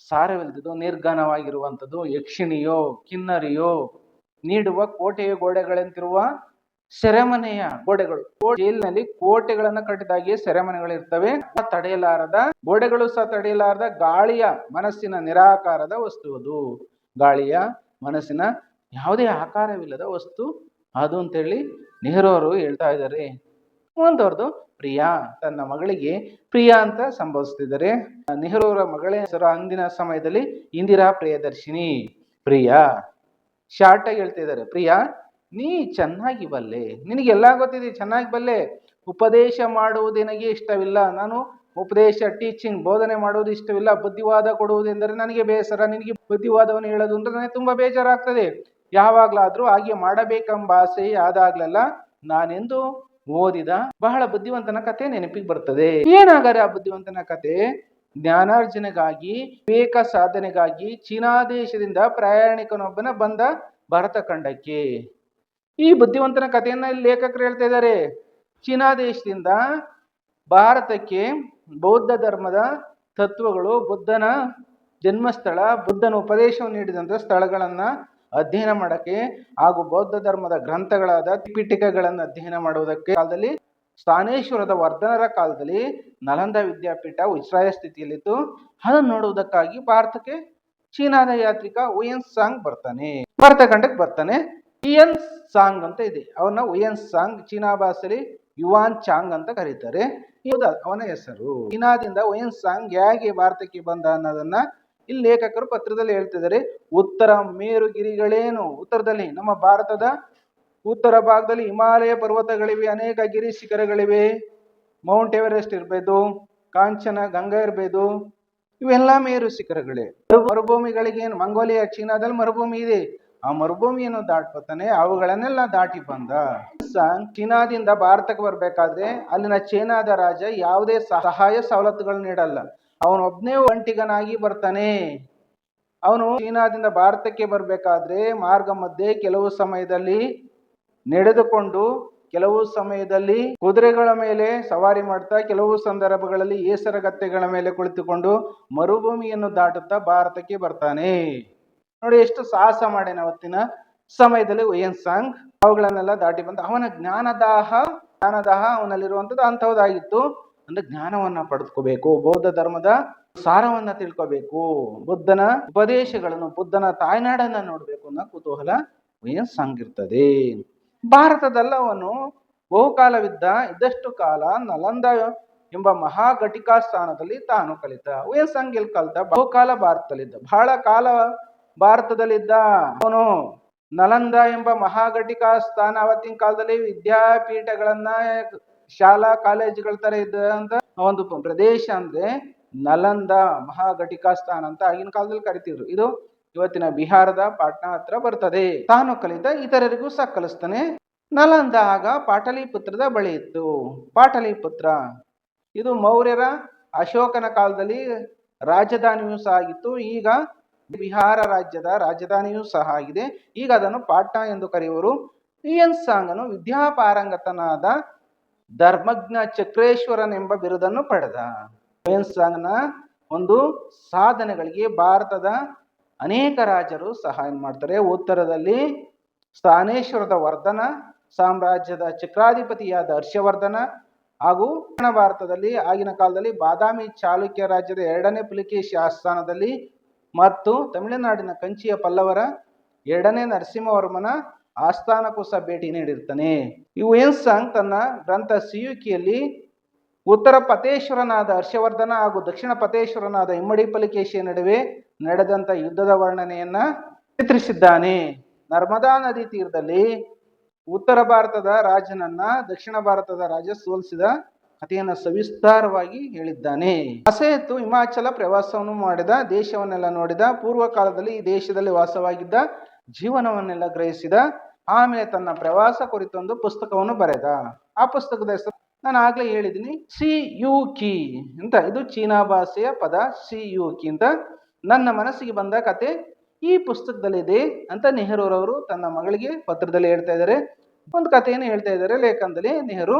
ಸಾರವಿಲ್ಲದದು ನಿರ್ಗನವಾಗಿರುವಂಥದ್ದು ಯಕ್ಷಿಣಿಯೋ, ಕಿನ್ನರಿಯೋ, ನೀಡುವ ಕೋಟೆಯ ಗೋಡೆಗಳಂತಿರುವ ಸೆರೆಮನೆಯ ಗೋಡೆಗಳು. ಜೈಲಿನಲ್ಲಿ ಕೋಟೆಗಳನ್ನು ಕಟ್ಟಿದಾಗೆ ಸೆರೆಮನೆಗಳು ಇರ್ತವೆ ತಡೆಯಲಾರದ, ಗೋಡೆಗಳು ಸಹ ತಡೆಯಲಾರದ ಗಾಳಿಯ ಮನಸ್ಸಿನ ನಿರಾಕಾರದ ವಸ್ತು ಅದು. ಗಾಳಿಯ ಮನಸ್ಸಿನ ಯಾವುದೇ ಆಕಾರವಿಲ್ಲದ ವಸ್ತು. ಅದು ಅಂತೇಳಿ ನೆಹರು ಅವರು ಹೇಳ್ತಾ ಇದ್ದಾರೆ. ಮುಂದುವರೆದು ಪ್ರಿಯಾ ತನ್ನ ಮಗಳಿಗೆ ಪ್ರಿಯಾ ಅಂತ ಸಂಭವಿಸ್ತಿದ್ದಾರೆ. ನೆಹರು ಅವರ ಮಗಳ ಹೆಸರು ಅಂದಿನ ಸಮಯದಲ್ಲಿ ಇಂದಿರಾ ಪ್ರಿಯದರ್ಶಿನಿ. ಪ್ರಿಯಾ ಶಾರ್ಟ್ ಆಗಿ ಹೇಳ್ತಿದ್ದಾರೆ ಪ್ರಿಯಾ ನೀ ಚೆನ್ನಾಗಿ ಬಲ್ಲೆ. ನಿನಗೆಲ್ಲ ಗೊತ್ತಿದೆ ಚೆನ್ನಾಗಿ ಬಲ್ಲೆ. ಉಪದೇಶ ಮಾಡುವುದು ನನಗೆ ಇಷ್ಟವಿಲ್ಲ. ನಾನು ಉಪದೇಶ ಟೀಚಿಂಗ್ ಬೋಧನೆ ಮಾಡುವುದು ಇಷ್ಟವಿಲ್ಲ. ಬುದ್ಧಿವಾದ ಕೊಡುವುದೆಂದರೆ ನನಗೆ ಬೇಸರ. ನಿನಗೆ ಬುದ್ಧಿವಾದವನ್ನು ಹೇಳೋದು ಅಂದರೆ ನನಗೆ ತುಂಬಾ ಬೇಜಾರಾಗ್ತದೆ. ಯಾವಾಗಲಾದರೂ ಹಾಗೆ ಮಾಡಬೇಕೆಂಬ ಆಸೆ ಆದಾಗಲೆಲ್ಲ ನಾನೆಂದು ಓದಿದ ಬಹಳ ಬುದ್ಧಿವಂತನ ಕತೆ ನೆನಪಿಗೆ ಬರ್ತದೆ. ಏನಾಗಾರೆ ಆ ಬುದ್ಧಿವಂತನ ಕತೆ ಜ್ಞಾನಾರ್ಜನೆಗಾಗಿ, ವಿವೇಕ ಸಾಧನೆಗಾಗಿ ಚೀನಾ ದೇಶದಿಂದ ಪ್ರಯಾಣಿಕನೊಬ್ಬನ ಬಂದ ಭಾರತ ಖಂಡಕ್ಕೆ. ಈ ಬುದ್ಧಿವಂತನ ಕಥೆಯನ್ನ ಇಲ್ಲಿ ಲೇಖಕರು ಹೇಳ್ತಾ ಇದ್ದಾರೆ. ಚೀನಾ ದೇಶದಿಂದ ಭಾರತಕ್ಕೆ ಬೌದ್ಧ ಧರ್ಮದ ತತ್ವಗಳು, ಬುದ್ಧನ ಜನ್ಮಸ್ಥಳ, ಬುದ್ಧನ ಉಪದೇಶವನ್ನು ನೀಡಿದಂಥ ಸ್ಥಳಗಳನ್ನ ಅಧ್ಯಯನ ಮಾಡಕ್ಕೆ ಹಾಗೂ ಬೌದ್ಧ ಧರ್ಮದ ಗ್ರಂಥಗಳಾದ ತ್ರಿಪಿಟಕಗಳನ್ನು ಅಧ್ಯಯನ ಮಾಡುವುದಕ್ಕೆ ಕಾಲದಲ್ಲಿ ಸ್ಥಾನೇಶ್ವರದ ವರ್ಧನರ ಕಾಲದಲ್ಲಿ ನಲಂದ ವಿದ್ಯಾಪೀಠ ಉಚ್ಛ್ರಾಯ ಸ್ಥಿತಿಯಲ್ಲಿತ್ತು. ಅದನ್ನು ನೋಡುವುದಕ್ಕಾಗಿ ಭಾರತಕ್ಕೆ ಚೀನಾದ ಯಾತ್ರಿಕ ಉಯನ್ ಸಾಂಗ್ ಬರ್ತಾನೆ. ಭಾರತ ಖಂಡಕ್ಕೆ ಬರ್ತಾನೆ. ಇಯನ್ ಸಾಂಗ್ ಅಂತ ಇದೆ. ಅವನ ಉಯನ್ ಸಾಂಗ್ ಚೀನಾ ಭಾಷೆಯಲ್ಲಿ ಯುವಾನ್ ಚಾಂಗ್ ಅಂತ ಕರೀತಾರೆ. ಅವನ ಹೆಸರು. ಚೀನಾದಿಂದ ಉಯನ್ ಸಾಂಗ್ ಹೇಗೆ ಭಾರತಕ್ಕೆ ಬಂದ ಅನ್ನೋದನ್ನ ಇಲ್ಲಿ ಲೇಖಕರು ಪತ್ರದಲ್ಲಿ ಹೇಳ್ತಿದ್ದಾರೆ, ಉತ್ತರ ಮೇರುಗಿರಿಗಳೇನು? ಉತ್ತರದಲ್ಲಿ, ನಮ್ಮ ಭಾರತದ ಉತ್ತರ ಭಾಗದಲ್ಲಿ ಹಿಮಾಲಯ ಪರ್ವತಗಳಿವೆ, ಅನೇಕ ಗಿರಿ ಶಿಖರಗಳಿವೆ. ಮೌಂಟ್ ಎವರೆಸ್ಟ್ ಇರ್ಬೋದು, ಕಾಂಚನ ಗಂಗಾ ಇರ್ಬೋದು, ಇವೆಲ್ಲ ಮೇರು ಶಿಖರಗಳೇ. ಮರುಭೂಮಿಗಳಿಗೆ ಏನು ಮಂಗೋಲಿಯಾ ಚೀನಾದಲ್ಲಿ ಮರುಭೂಮಿ ಇದೆ. ಆ ಮರುಭೂಮಿಯನ್ನು ದಾಟ್ಕೊತಾನೆ, ಅವುಗಳನ್ನೆಲ್ಲ ದಾಟಿ ಬಂದ. ಚೀನಾದಿಂದ ಭಾರತಕ್ಕೆ ಬರಬೇಕಾದ್ರೆ, ಅಲ್ಲಿನ ಚೀನಾದ ರಾಜ ಯಾವುದೇ ಸಹಾಯ ಸವಲತ್ತುಗಳು ನೀಡಲ್ಲ. ಅವನೊಬ್ನೇ ಒಂಟಿಗನಾಗಿ ಬರ್ತಾನೆ. ಅವನು ಚೀನಾದಿಂದ ಭಾರತಕ್ಕೆ ಬರಬೇಕಾದ್ರೆ ಮಾರ್ಗ ಮಧ್ಯೆ ಕೆಲವು ಸಮಯದಲ್ಲಿ ನಡೆದುಕೊಂಡು, ಕೆಲವು ಸಮಯದಲ್ಲಿ ಕುದುರೆಗಳ ಮೇಲೆ ಸವಾರಿ ಮಾಡ್ತಾ, ಕೆಲವು ಸಂದರ್ಭಗಳಲ್ಲಿ ಏಸರಗತ್ತೆಗಳ ಮೇಲೆ ಕುಳಿತುಕೊಂಡು ಮರುಭೂಮಿಯನ್ನು ದಾಟುತ್ತಾ ಭಾರತಕ್ಕೆ ಬರ್ತಾನೆ. ನೋಡಿ ಎಷ್ಟು ಸಾಹಸ ಮಾಡ್ಯಾನ ಅವತ್ತಿನ ಸಮಯದಲ್ಲಿ ವಯನ್ ಸಾಂಗ್. ಅವುಗಳನ್ನೆಲ್ಲ ದಾಟಿ ಬಂದ ಅವನ ಜ್ಞಾನದಾಹ ಜ್ಞಾನದಾಹ ಅವನಲ್ಲಿರುವಂಥದ್ದು ಅಂಥದ್ದಾಗಿತ್ತು. ಅಂದ್ರೆ ಜ್ಞಾನವನ್ನ ಪಡೆದುಕೋಬೇಕು, ಬೌದ್ಧ ಧರ್ಮದ ಸಾರವನ್ನ ತಿಳ್ಕೋಬೇಕು, ಬುದ್ಧನ ಉಪದೇಶಗಳನ್ನು, ಬುದ್ಧನ ತಾಯ್ನಾಡನ್ನ ನೋಡ್ಬೇಕು ಅನ್ನೋ ಕುತೂಹಲ ಸಂಗಿರ್ತದೆ. ಭಾರತದಲ್ಲವನು ಬಹುಕಾಲವಿದ್ದ, ಇದ್ದಷ್ಟು ಕಾಲ ನಲಂದ ಎಂಬ ಮಹಾಘಟಿಕಾ ಸ್ಥಾನದಲ್ಲಿ ತಾನು ಕಲಿತ. ವಯಸ್ಸಂಗಿಲ್ ಕಲಿತ ಬಹುಕಾಲ ಭಾರತದಲ್ಲಿದ್ದ, ಬಹಳ ಕಾಲ ಭಾರತದಲ್ಲಿದ್ದ ಅವನು ನಲಂದ ಎಂಬ ಮಹಾಘಟಿಕಾ ಸ್ಥಾನ ಅವತ್ತಿನ ಕಾಲದಲ್ಲಿ ವಿದ್ಯಾಪೀಠಗಳನ್ನ ಶಾಲಾ ಕಾಲೇಜುಗಳ ತರ ಇದ್ದಂತ ಒಂದು ಪ್ರದೇಶ ಅಂದ್ರೆ ನಲಂದ ಮಹಾಘಟಿಕಾ ಸ್ಥಾನ ಅಂತ ಆಗಿನ ಕಾಲದಲ್ಲಿ ಕರಿತಿದ್ರು. ಇದು ಇವತ್ತಿನ ಬಿಹಾರದ ಪಾಟ್ನಾ ಹತ್ರ ಬರ್ತದೆ. ತಾನು ಕಲಿತ ಇತರರಿಗೂ ಸಹ ಕಲಿಸ್ತಾನೆ ನಲಂದ ಆಗ ಪಾಟಲಿಪುತ್ರದ ಬಳಿ ಇತ್ತು. ಪಾಟಲಿಪುತ್ರ, ಇದು ಮೌರ್ಯರ ಅಶೋಕನ ಕಾಲದಲ್ಲಿ ರಾಜಧಾನಿಯೂ ಸಹ ಆಗಿತ್ತು. ಈಗ ಬಿಹಾರ ರಾಜ್ಯದ ರಾಜಧಾನಿಯೂ ಸಹ ಆಗಿದೆ. ಈಗ ಅದನ್ನು ಪಾಟ್ನಾ ಎಂದು ಕರೆಯುವರು. ಇಯನ್ ಸಾಂಗನು ವಿದ್ಯಾಪಾರಂಗತನಾದ ಧರ್ಮಜ್ಞ ಚಕ್ರೇಶ್ವರನೆಂಬ ಬಿರುದನ್ನು ಪಡೆದ. ಸಾಂಗ್ನ ಒಂದು ಸಾಧನೆಗಳಿಗೆ ಭಾರತದ ಅನೇಕ ರಾಜರು ಸಹಾಯ ಮಾಡ್ತಾರೆ. ಉತ್ತರದಲ್ಲಿ ಸ್ಥಾನೇಶ್ವರದ ವರ್ಧನ, ಸಾಮ್ರಾಜ್ಯದ ಚಕ್ರಾಧಿಪತಿಯಾದ ಹರ್ಷವರ್ಧನ ಹಾಗೂ ದಕ್ಷಿಣ ಭಾರತದಲ್ಲಿ ಆಗಿನ ಕಾಲದಲ್ಲಿ ಬಾದಾಮಿ ಚಾಲುಕ್ಯ ರಾಜ್ಯದ ಎರಡನೇ ಪುಲಿಕೇಶಿ ಆಸ್ಥಾನದಲ್ಲಿ ಮತ್ತು ತಮಿಳುನಾಡಿನ ಕಂಚಿಯ ಪಲ್ಲವರ ಎರಡನೇ ನರಸಿಂಹವರ್ಮನ ಆಸ್ಥಾನಕ್ಕೂ ಸಹ ಭೇಟಿ ನೀಡಿರ್ತಾನೆ. ಇವು ಏನ್ಸಂಗ್ ತನ್ನ ಗ್ರಂಥ ಸಿಯುಕಿಯಲ್ಲಿ ಉತ್ತರ ಪತೇಶ್ವರನಾದ ಹರ್ಷವರ್ಧನ ಹಾಗೂ ದಕ್ಷಿಣ ಪತೇಶ್ವರನಾದ ಇಮ್ಮಡಿ ಪಲಿಕೇಶಿಯ ನಡುವೆ ನಡೆದಂತ ಯುದ್ಧದ ವರ್ಣನೆಯನ್ನ ಚಿತ್ರಿಸಿದ್ದಾನೆ. ನರ್ಮದಾ ನದಿ ತೀರದಲ್ಲಿ ಉತ್ತರ ಭಾರತದ ರಾಜನನ್ನ ದಕ್ಷಿಣ ಭಾರತದ ರಾಜ ಸೋಲಿಸಿದ ಕಥೆಯನ್ನು ಸವಿಸ್ತಾರವಾಗಿ ಹೇಳಿದ್ದಾನೆ. ಅಸೇತು ಹಿಮಾಚಲ ಪ್ರವಾಸವನ್ನು ಮಾಡಿದ, ದೇಶವನ್ನೆಲ್ಲ ನೋಡಿದ ಪೂರ್ವ ಕಾಲದಲ್ಲಿ ಈ ದೇಶದಲ್ಲಿ ವಾಸವಾಗಿದ್ದ, ಜೀವನವನ್ನೆಲ್ಲ ಗ್ರಹಿಸಿದ ಆಮೇಲೆ ತನ್ನ ಪ್ರವಾಸ ಕುರಿತೊಂದು ಪುಸ್ತಕವನ್ನು ಬರೆದ. ಆ ಪುಸ್ತಕದ ಹೆಸರು ನಾನು ಆಗಲೇ ಹೇಳಿದ್ದೀನಿ ಸಿ ಯು ಕಿ ಅಂತ. ಇದು ಚೀನಾ ಭಾಷೆಯ ಪದ ಸಿ ಯು ಕಿ ಅಂತ. ನನ್ನ ಮನಸ್ಸಿಗೆ ಬಂದ ಕತೆ ಈ ಪುಸ್ತಕದಲ್ಲಿದೆ ಅಂತ ನೆಹರೂರವರು ತನ್ನ ಮಗಳಿಗೆ ಪತ್ರದಲ್ಲಿ ಹೇಳ್ತಾ ಇದ್ದಾರೆ. ಒಂದು ಕಥೆಯನ್ನು ಹೇಳ್ತಾ ಇದ್ದಾರೆ ಲೇಖನದಲ್ಲಿ. ನೆಹರು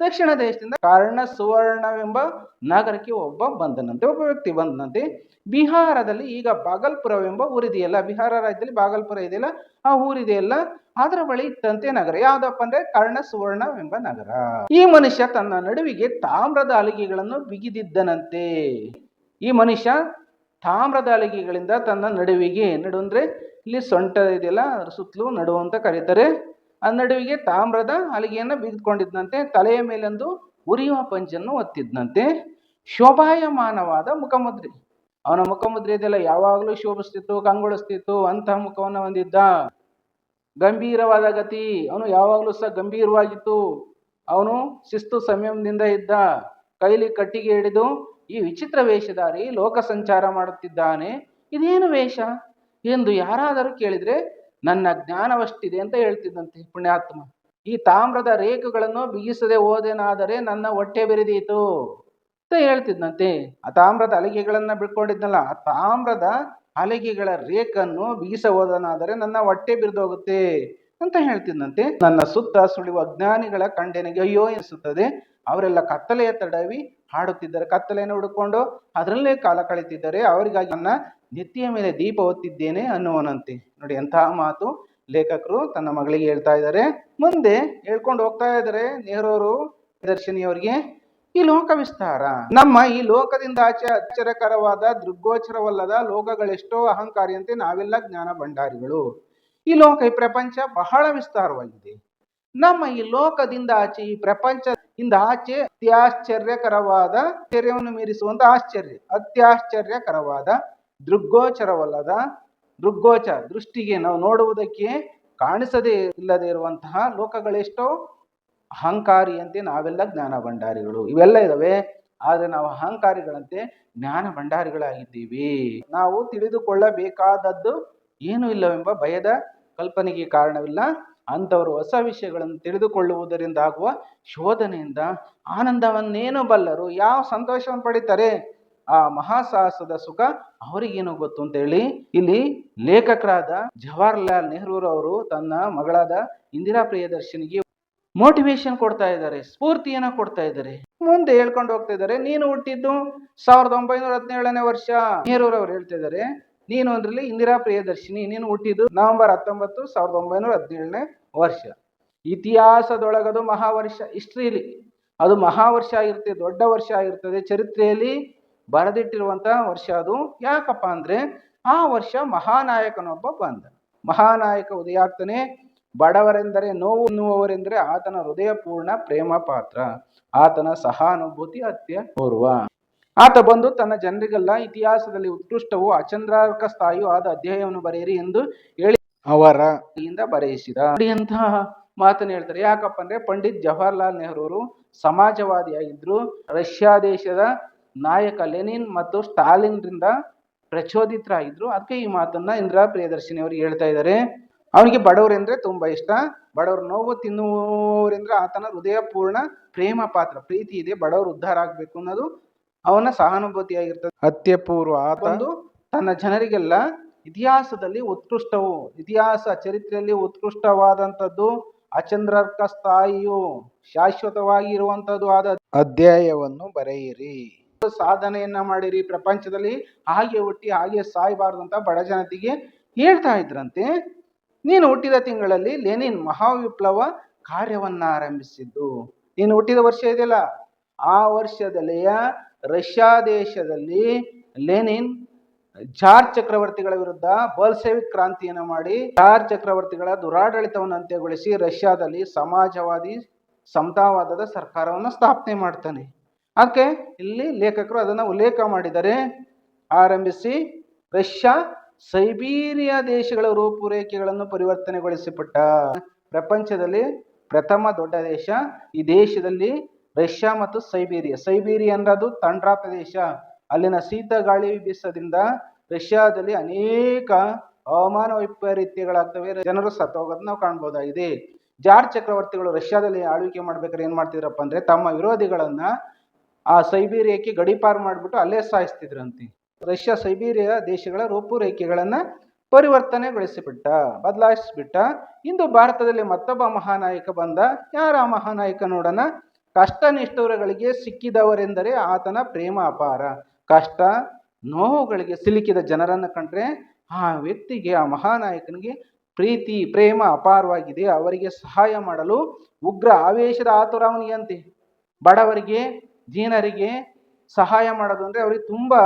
ದಕ್ಷಿಣ ದೇಶದಿಂದ ಕಾರಣ ಸುವರ್ಣವೆಂಬ ನಗರಕ್ಕೆ ಒಬ್ಬ ಬಂದನಂತೆ, ಒಬ್ಬ ವ್ಯಕ್ತಿ ಬಂದನಂತೆ. ಬಿಹಾರದಲ್ಲಿ ಈಗ ಬಾಗಲ್ಪುರವೆಂಬ ಊರಿದೆಯಲ್ಲ, ಬಿಹಾರ ರಾಜ್ಯದಲ್ಲಿ ಬಾಗಲ್ಪುರ ಇದೆಯಲ್ಲ, ಆ ಊರಿದೆಯಲ್ಲ. ಅದರ ಬಳಿ ಇತ್ತಂತೆ ನಗರ. ಯಾವ್ದಪ್ಪ ಅಂದ್ರೆ ಕರ್ಣ ಸುವರ್ಣವೆಂಬ ನಗರ. ಈ ಮನುಷ್ಯ ತನ್ನ ನಡುವಿಗೆ ತಾಮ್ರದ ಅಲಿಗೆಗಳನ್ನು ಬಿಗಿದಿದ್ದನಂತೆ. ಈ ಮನುಷ್ಯ ತಾಮ್ರದ ಅಲಿಗೆಗಳಿಂದ ತನ್ನ ನಡುವಿಗೆ ನಡು ಅಂದ್ರೆ ಇಲ್ಲಿ ಸೊಂಟ ಇದೆಯಲ್ಲ, ಅದ್ರ ಸುತ್ತಲೂ ನಡು ಅಂತ ಕರೀತಾರೆ. ನಡುವಿಗೆ ತಾಮ್ರದ ಹಲಿಗೆಯನ್ನ ಬಿಗಿದುಕೊಂಡಿದ್ದಂತೆ ತಲೆಯ ಮೇಲೊಂದು ಉರಿಯುವ ಪಂಚನ್ನು ಒತ್ತಿದ್ದಂತೆ ಶೋಭಾಯಮಾನವಾದ ಮುಖಮುದ್ರೆ. ಅವನ ಮುಖಮುದ್ರೆ ಇದೆಲ್ಲ ಯಾವಾಗಲೂ ಶೋಭಿಸ್ತಿತ್ತು, ಕಂಗೊಳಿಸ್ತಿತ್ತು ಅಂತಹ ಮುಖವನ್ನು ಹೊಂದಿದ್ದ. ಗಂಭೀರವಾದ ಗತಿ. ಅವನು ಯಾವಾಗಲೂ ಸಹ ಗಂಭೀರವಾಗಿತ್ತು. ಅವನು ಶಿಸ್ತು ಸಂಯಮದಿಂದ ಇದ್ದ. ಕೈಲಿ ಕಟ್ಟಿಗೆ ಹಿಡಿದು ಈ ವಿಚಿತ್ರ ವೇಷಧಾರಿ ಲೋಕ ಸಂಚಾರ ಮಾಡುತ್ತಿದ್ದಾನೆ. ಇದೇನು ವೇಷ? ಎಂದು ಯಾರಾದರೂ ಕೇಳಿದ್ರೆ ನನ್ನ ಜ್ಞಾನವಷ್ಟಿದೆ ಅಂತ ಹೇಳ್ತಿದ್ದಂತೆ ಪುಣ್ಯಾತ್ಮ. ಈ ತಾಮ್ರದ ರೇಖೆಗಳನ್ನು ಬಿಗಿಸದೆ ಹೋದೇನಾದರೆ ನನ್ನ ಹೊಟ್ಟೆ ಬೆರೆದೀತು ಅಂತ ಹೇಳ್ತಿದ್ದಂತೆ. ಆ ತಾಮ್ರದ ಅಲಿಗೆಗಳನ್ನ ಬಿಟ್ಕೊಂಡಿದ್ನಲ್ಲ ಆ ತಾಮ್ರದ ಅಲಿಗೆಗಳ ರೇಖನ್ನು ಬಿಗಿಸ ಹೋದನಾದರೆ ನನ್ನ ಹೊಟ್ಟೆ ಬಿರಿದೋಗುತ್ತೆ ಅಂತ ಹೇಳ್ತಿದ್ದಂತೆ. ನನ್ನ ಸುತ್ತ ಸುಳಿಯುವ ಅಜ್ಞಾನಿಗಳ ಕಂಡೆನಿಗೆ ಅಯ್ಯೋ ಎನಿಸುತ್ತದೆ. ಅವರೆಲ್ಲ ಕತ್ತಲೆಯ ತಡವಿ ಹಾಡುತ್ತಿದ್ದಾರೆ ಕತ್ತಲೆಯನ್ನು ಹುಡುಕೊಂಡು ಅದರಲ್ಲೇ ಕಾಲ ಕಳೀತಿದ್ದಾರೆ ಅವರಿಗಾಗಿ ನನ್ನ ನೆತ್ತಿಯ ಮೇಲೆ ದೀಪ ಹೊತ್ತಿದ್ದೇನೆ ಅನ್ನುವನಂತೆ. ನೋಡಿ ಎಂತಹ ಮಾತು ಲೇಖಕರು ತನ್ನ ಮಗಳಿಗೆ ಹೇಳ್ತಾ ಇದ್ದಾರೆ. ಮುಂದೆ ಹೇಳ್ಕೊಂಡು ಹೋಗ್ತಾ ಇದ್ದಾರೆ ನೆಹರೂರು ದರ್ಶಿನಿಯವರಿಗೆ ಈ ಲೋಕ ವಿಸ್ತಾರ. ನಮ್ಮ ಈ ಲೋಕದಿಂದ ಆಚೆ ಅಚ್ಚರಕರವಾದ ದೃಗ್ಗೋಚರವಲ್ಲದ ಲೋಕಗಳೆಷ್ಟೋ ಅಹಂಕಾರಿಯಂತೆ ನಾವೆಲ್ಲ ಜ್ಞಾನ ಭಂಡಾರಿಗಳು. ಈ ಲೋಕ, ಈ ಪ್ರಪಂಚ ಬಹಳ ವಿಸ್ತಾರವಾಗಿದೆ. ನಮ್ಮ ಈ ಲೋಕದಿಂದ ಆಚೆ ಈ ಪ್ರಪಂಚದಿಂದ ಆಚೆ ಅತ್ಯಾಶ್ಚರ್ಯಕರವಾದ ಆಶ್ಚರ್ಯವನ್ನು ಮೀರಿಸುವಂತ ಆಶ್ಚರ್ಯ. ಅತ್ಯಾಶ್ಚರ್ಯಕರವಾದ ದೃಗ್ಗೋಚರವಲ್ಲದ ದೃಗ್ಗೋಚ ದೃಷ್ಟಿಗೆ ನಾವು ನೋಡುವುದಕ್ಕೆ ಕಾಣಿಸದೇ ಇಲ್ಲದೆ ಇರುವಂತಹ ಲೋಕಗಳೆಷ್ಟೋ ಅಹಂಕಾರಿಯಂತೆ ನಾವೆಲ್ಲ ಜ್ಞಾನ ಭಂಡಾರಿಗಳು. ಇವೆಲ್ಲ ಇದಾವೆ. ಆದರೆ ನಾವು ಅಹಂಕಾರಿಗಳಂತೆ ಜ್ಞಾನ ಭಂಡಾರಿಗಳಾಗಿದ್ದೀವಿ. ನಾವು ತಿಳಿದುಕೊಳ್ಳಬೇಕಾದದ್ದು ಏನೂ ಇಲ್ಲವೆಂಬ ಭಯದ ಕಲ್ಪನೆಗೆ ಕಾರಣವಿಲ್ಲ. ಅಂಥವರು ಹೊಸ ವಿಷಯಗಳನ್ನು ತಿಳಿದುಕೊಳ್ಳುವುದರಿಂದ ಆಗುವ ಶೋಧನೆಯಿಂದ ಆನಂದವನ್ನೇನು ಬಲ್ಲರು. ಯಾವ ಸಂತೋಷವನ್ನು ಪಡಿತಾರೆ? ಆ ಮಹಾಸಾಹಸದ ಸುಖ ಅವರಿಗೇನು ಗೊತ್ತು ಅಂತ ಹೇಳಿ ಇಲ್ಲಿ ಲೇಖಕರಾದ ಜವಾಹರ್ಲಾಲ್ ನೆಹರೂರವರು ತನ್ನ ಮಗಳಾದ ಇಂದಿರಾ ಪ್ರಿಯದರ್ಶಿನಿಗೆ ಮೋಟಿವೇಶನ್ ಕೊಡ್ತಾ ಇದ್ದಾರೆ, ಸ್ಫೂರ್ತಿಯನ್ನ ಕೊಡ್ತಾ ಇದ್ದಾರೆ. ಮುಂದೆ ಹೇಳ್ಕೊಂಡು ಹೋಗ್ತಾ ಇದ್ದಾರೆ, ನೀನು ಹುಟ್ಟಿದ್ದು ಸಾವಿರದ ಒಂಬೈನೂರ ಹದಿನೇಳನೇ ವರ್ಷ. ನೆಹರೂರವರು ಹೇಳ್ತಾ ಇದ್ದಾರೆ ನೀನು ಅಂದ್ರಲ್ಲಿ ಇಂದಿರಾ ಪ್ರಿಯದರ್ಶಿನಿ, ನೀನು ಹುಟ್ಟಿದ್ದು ನವೆಂಬರ್ ಹತ್ತೊಂಬತ್ತು ಸಾವಿರದ ಒಂಬೈನೂರ ಹದಿನೇಳನೇ ವರ್ಷ. ಇತಿಹಾಸದೊಳಗದು ಮಹಾವರ್ಷ, ಹಿಸ್ಟ್ರಿಲಿ ಅದು ಮಹಾವರ್ಷ ಆಗಿರುತ್ತೆ, ದೊಡ್ಡ ವರ್ಷ ಆಗಿರ್ತದೆ. ಚರಿತ್ರೆಯಲ್ಲಿ ಬರೆದಿಟ್ಟಿರುವಂತಹ ವರ್ಷ ಅದು. ಯಾಕಪ್ಪ ಅಂದ್ರೆ ಆ ವರ್ಷ ಮಹಾನಾಯಕನೊಬ್ಬ ಬಂದ. ಮಹಾನಾಯಕ ಉದಯಾಗ್ತಾನೆ ಬಡವರೆಂದರೆ ನೋವು ಎನ್ನುವವರೆಂದರೆ ಆತನ ಹೃದಯಪೂರ್ಣ ಪ್ರೇಮ ಪಾತ್ರ, ಆತನ ಸಹಾನುಭೂತಿ ಅತ್ಯಪೂರ್ವ ಆತ ಬಂದು ತನ್ನ ಜನರಿಗೆಲ್ಲ ಇತಿಹಾಸದಲ್ಲಿ ಉತ್ಕೃಷ್ಟವು ಅಚಂದ್ರಾರ್ಕ ಸ್ಥಾಯಿಯೂ ಆದ ಅಧ್ಯಾಯವನ್ನು ಬರೆಯಿರಿ ಎಂದು ಹೇಳಿ ಅವರ ಬರೆಯಿಸಿದ. ಅಂತಹ ಮಾತನ್ನು ಹೇಳ್ತಾರೆ, ಯಾಕಪ್ಪ ಅಂದ್ರೆ ಪಂಡಿತ್ ಜವಾಹರ್ಲಾಲ್ ನೆಹರೂರು ಸಮಾಜವಾದಿಯಾಗಿದ್ರು. ರಷ್ಯಾ ದೇಶದ ನಾಯಕ ಲೆನಿನ್ ಮತ್ತು ಸ್ಟಾಲಿನ್ರಿಂದ ಪ್ರಚೋದಿತರಾಗಿದ್ರು. ಅದಕ್ಕೆ ಈ ಮಾತನ್ನ ಇಂದಿರಾ ಪ್ರಿಯದರ್ಶಿನಿ ಅವರು ಹೇಳ್ತಾ ಇದ್ದಾರೆ. ಅವನಿಗೆ ಬಡವರೆಂದ್ರೆ ತುಂಬಾ ಇಷ್ಟ. ಬಡವರು ನೋವು ತಿನ್ನುವವರೆಂದ್ರೆ ಆತನ ಹೃದಯ ಪೂರ್ಣ ಪ್ರೇಮ ಪಾತ್ರ. ಪ್ರೀತಿ ಇದೆ, ಬಡವರು ಉದ್ಧಾರ ಆಗ್ಬೇಕು ಅನ್ನೋದು ಅವನ ಸಹಾನುಭೂತಿಯಾಗಿರ್ತದೆ. ಅತ್ಯಪೂರ್ವ ಆತಂದು ತನ್ನ ಜನರಿಗೆಲ್ಲ ಇತಿಹಾಸದಲ್ಲಿ ಉತ್ಕೃಷ್ಟವು. ಇತಿಹಾಸ ಚರಿತ್ರೆಯಲ್ಲಿ ಉತ್ಕೃಷ್ಟವಾದಂಥದ್ದು ಅಚಂದ್ರರ್ಕ ಸ್ಥಾಯಿಯು ಶಾಶ್ವತವಾಗಿ ಇರುವಂತದ್ದು ಆದ ಅಧ್ಯಾಯವನ್ನು ಬರೆಯಿರಿ. ಸಾಧನೆಯನ್ನ ಮಾಡಿರಿ. ಪ್ರಪಂಚದಲ್ಲಿ ಹಾಗೆ ಹುಟ್ಟಿ ಹಾಗೆ ಸಾಯಬಾರ್ದು ಅಂತ ಬಡ ಜನತೆಗೆ ಹೇಳ್ತಾ ಇದ್ರಂತೆ. ನೀನು ಹುಟ್ಟಿದ ತಿಂಗಳಲ್ಲಿ ಲೆನಿನ್ ಮಹಾವಿಪ್ಲವ ಕಾರ್ಯವನ್ನ ಆರಂಭಿಸಿದ್ದು. ನೀನು ಹುಟ್ಟಿದ ವರ್ಷ ಇದೆಯಲ್ಲ? ಆ ವರ್ಷದಲ್ಲಿಯ ರಷ್ಯಾ ದೇಶದಲ್ಲಿ ಲೆನಿನ್ ಜಾರ್ ಚಕ್ರವರ್ತಿಗಳ ವಿರುದ್ಧ ಬಲ್ಸೆವಿಕ್ ಕ್ರಾಂತಿಯನ್ನು ಮಾಡಿ ಜಾರ್ ಚಕ್ರವರ್ತಿಗಳ ದುರಾಡಳಿತವನ್ನು ಅಂತ್ಯಗೊಳಿಸಿ ರಷ್ಯಾದಲ್ಲಿ ಸಮಾಜವಾದಿ, ಸಮತಾವಾದದ ಸರ್ಕಾರವನ್ನು ಸ್ಥಾಪನೆ ಮಾಡ್ತಾನೆ. ಅದಕ್ಕೆ ಇಲ್ಲಿ ಲೇಖಕರು ಅದನ್ನು ಉಲ್ಲೇಖ ಮಾಡಿದರೆ, ಆರಂಭಿಸಿ, ರಷ್ಯಾ ಸೈಬೀರಿಯಾ ದೇಶಗಳ ರೂಪುರೇಖೆಗಳನ್ನು ಪರಿವರ್ತನೆಗೊಳಿಸಿಬಿಟ್ಟ ಪ್ರಪಂಚದಲ್ಲಿ ಪ್ರಥಮ ದೊಡ್ಡ ದೇಶ, ಈ ದೇಶದಲ್ಲಿ ರಷ್ಯಾ ಮತ್ತು ಸೈಬೀರಿಯಾ. ಸೈಬೀರಿಯಾ ಅಂದ್ರೆ ಅದು ತಂಡ್ರಾ ಪ್ರದೇಶ. ಅಲ್ಲಿನ ಶೀತ ಗಾಳಿ ಬೀಸೋದ್ರಿಂದ ರಷ್ಯಾದಲ್ಲಿ ಅನೇಕ ಹವಾಮಾನ ವೈಪರೀತ್ಯಗಳಾಗ್ತವೆ. ಜನರು ಸತ್ತೋಗೋದನ್ನ ನಾವು ಕಾಣ್ಬೋದಾಗಿದೆ. ಜಾರ್ ಚಕ್ರವರ್ತಿಗಳು ರಷ್ಯಾದಲ್ಲಿ ಆಳ್ವಿಕೆ ಮಾಡ್ಬೇಕಾದ್ರೆ ಏನ್ ಮಾಡ್ತಿದ್ರಪ್ಪ ಅಂದ್ರೆ ತಮ್ಮ ವಿರೋಧಿಗಳನ್ನ ಆ ಸೈಬೀರಿಯಾಕ್ಕೆ ಗಡಿಪಾರು ಮಾಡಿಬಿಟ್ಟು ಅಲ್ಲೇ ಸಾಯಿಸ್ತಿದ್ರಂತೆ. ರಷ್ಯಾ ಸೈಬೀರಿಯಾ ದೇಶಗಳ ರೂಪುರೇಖೆಗಳನ್ನ ಪರಿವರ್ತನೆಗೊಳಿಸಿಬಿಟ್ಟ, ಬದಲಾಯಿಸಿಬಿಟ್ಟ. ಇಂದು ಭಾರತದಲ್ಲಿ ಮತ್ತೊಬ್ಬ ಮಹಾನಾಯಕ ಬಂದ. ಯಾರ ಮಹಾನಾಯಕ ನೋಡೋಣ? ಕಷ್ಟ ನಿಷ್ಠುರಗಳಿಗೆ ಸಿಕ್ಕಿದವರೆಂದರೆ ಆತನ ಪ್ರೇಮ ಅಪಾರ. ಕಷ್ಟ ನೋವುಗಳಿಗೆ ಸಿಲುಕಿದ ಜನರನ್ನು ಕಂಡ್ರೆ ಆ ವ್ಯಕ್ತಿಗೆ, ಆ ಮಹಾನಾಯಕನಿಗೆ ಪ್ರೀತಿ, ಪ್ರೇಮ ಅಪಾರವಾಗಿದೆ. ಅವರಿಗೆ ಸಹಾಯ ಮಾಡಲು ಉಗ್ರ ಆವೇಶದ ಆತುರ ಅವನಿಗೆ ಬಡವರಿಗೆ ದೀನರಿಗೆ ಸಹಾಯ ಮಾಡೋದು ಅಂದ್ರೆ ಅವರಿಗೆ ತುಂಬಾ